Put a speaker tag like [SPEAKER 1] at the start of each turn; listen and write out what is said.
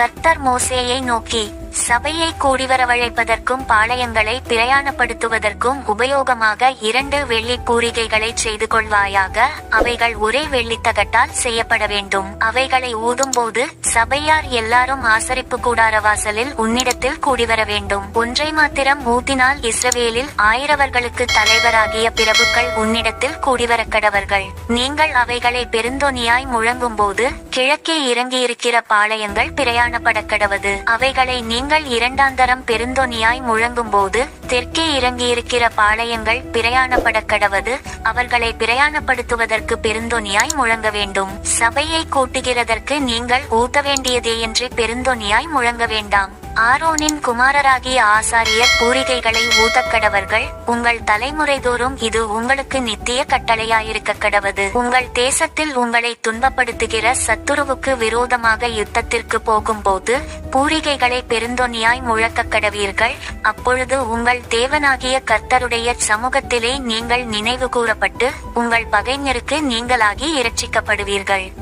[SPEAKER 1] கர்த்தர் மோசேயை நோக்கி. சபையை கூடிவரவழைப்பதற்கும் பாளையங்களை பிரயாணப்படுத்துவதற்கும் உபயோகமாக இரண்டு வெள்ளி பூரிகைகளை செய்து கொள்வாயாக அவைகள் ஒரே வெள்ளித்தகட்டால் செய்யப்பட வேண்டும். அவைகளை ஊதும்போது சபையார் எல்லாரும் ஆசரிப்பு கூடார வாசலில் உன்னிடத்தில் கூடிவர வேண்டும். ஒன்றை மாத்திரம் ஊதினால் இஸ்ரவேலில் ஆயிரவர்களுக்கு தலைவராகிய பிரபுக்கள் உன்னிடத்தில் கூடிவரக் கடவர்கள் நீங்கள் அவைகளை பெருந்தொனியாய் முழங்கும்போது கிழக்கே இறங்கியிருக்கிற பாளையங்கள் பிரயாணப்படக் கடவது அவைகளை நீங்கள் இரண்டாந்தரம் பெருந்தொனியாய் முழங்கும்போது தெற்கே இறங்கியிருக்கிற பாளையங்கள் பிரயாணப்பட கடவது அவர்களை பிரயாணப்படுத்துவதற்கு பெருந்தொனியாய் முழங்க வேண்டும். சபையை கூட்டுகிறதற்கு நீங்கள் ஊட்ட வேண்டியதே என்று பெருந்தொனியாய் முழங்க வேண்டாம். ஆரோனின் குமாரராகிய ஆசாரியர் பூரிகைகளை ஊதக்கடவர்கள் உங்கள் தலைமுறைதோறும் இது உங்களுக்கு நித்திய கட்டளையாயிருக்க கடவது. உங்கள் தேசத்தில் உங்களை துன்பப்படுத்துகிற சத்துருவுக்கு விரோதமாக யுத்தத்திற்கு போகும்போது பூரிகைகளை பெருந்தொனியாய் முழக்கக் கடவீர்கள். அப்பொழுது உங்கள் தேவனாகிய கர்த்தருடைய சமூகத்திலே நீங்கள் நினைவு கூறப்பட்டு உங்கள் பகைஞருக்கு நீங்களாகி இரட்சிக்கப்படுவீர்கள்.